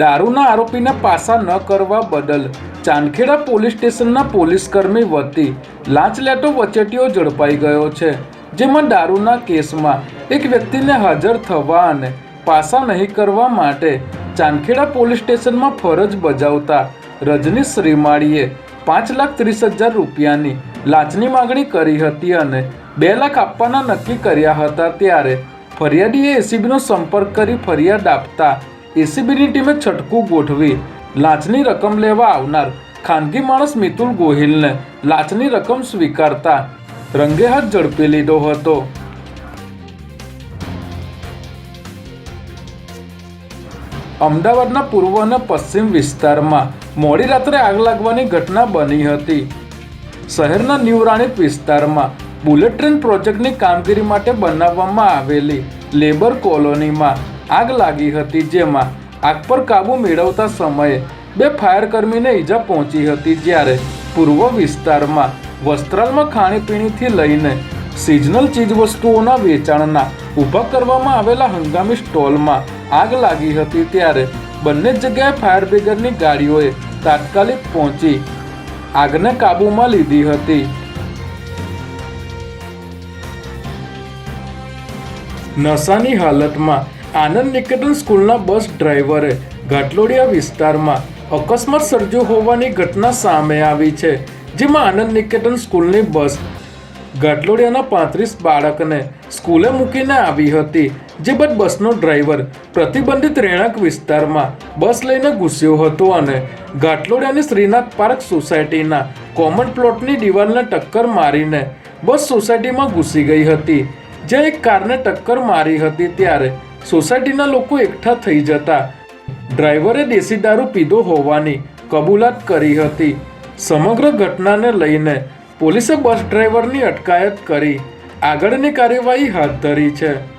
દારૂના આરોપીને પાસા ન કરવા બદલ ચાંદખેડા પોલીસ સ્ટેશનના પોલીસકર્મી વતી લાંચ લેતો વચેટીઓ ઝડપાઈ ગયો છે, જેમાં દારૂના કેસમાં એક વ્યક્તિને હાજર થવા અને પાસા નહીં કરવા માટે ચાંદખેડા પોલીસ સ્ટેશનમાં ફરજ બજાવતા રજનીશ શ્રીમાળીએ પાંચ લાખ ત્રીસ હજાર રૂપિયાની લાંચની માગણી કરી હતી અને બે લાખ આપવાના નક્કી કર્યા હતા ત્યારે ફરિયાદીએ એસીબીનો સંપર્ક કરી ફરિયાદ આપતા એસીબીની ટીમે છટકું ગોઠવી લાંચની રકમ લેવા આવનાર ખાનગી માણસ મિતુલ ગોહિલને લાંચની રકમ સ્વીકારતા રંગે હાથ ઝડપી લીધો હતો. અમદાવાદના પૂર્વ અને પશ્ચિમ વિસ્તારમાં મોડી રાત્રે આગ લાગવાની ઘટના બની હતી. શહેરના ન્યૂ વિસ્તારમાં બુલેટ ટ્રેન પ્રોજેક્ટની કામગીરી માટે બનાવવામાં આવેલી લેબર કોલોનીમાં આગ લાગી હતી જેમાં આગ પર કાબુ મેળવતા સમયે બે ફાયરકર્મીને ઈજા પહોંચી હતી જ્યારે પૂર્વ વિસ્તારમાં વસ્ત્રાલમાં ખાણીપીણીથી લઈને સિઝનલ ચીજવસ્તુઓના વેચાણના ઊભા કરવામાં આવેલા હંગામી સ્ટોલમાં આગ લાગી હતી ત્યારે બંને જગ્યાએ ફાયર બ્રિગેડની ગાડીઓએ તાત્કાલિક પહોંચી આગને કાબૂમાં લીધી હતી. નશાની હાલતમાં આનંદ નિકેતન સ્કૂલના બસ ડ્રાઈવરે ઘાટલોડિયા વિસ્તારમાં અકસ્માત સર્જ્યો હોવાની ઘટના સામે આવી છે, જેમાં આનંદ નિકેતન સ્કૂલની બસ ઘાટલોડિયાના પાંત્રીસ બાળકને સ્કૂલે મૂકીને આવી હતી, જે બાદ બસનો ડ્રાઈવર પ્રતિબંધિત રહેણાંક વિસ્તારમાં બસ લઈને ઘૂસ્યો હતો અને ઘાટલોડિયાની શ્રીનાથ પાર્ક સોસાયટીના કોમન પ્લોટની દિવાલને ટક્કર મારીને બસ સોસાયટીમાં ઘૂસી ગઈ હતી, જ્યાં એક કારને ટક્કર મારી હતી ત્યારે સોસાયટીના લોકો એકઠા થઈ જતા. ડ્રાઈવરે દેશી દારૂ પીધો હોવાની કબૂલાત કરી હતી. સમગ્ર ઘટનાને લઈને પોલીસે બસ ડ્રાઈવરની અટકાયત કરી. આગળની કાર્યવાહી હાથ ધરી છે.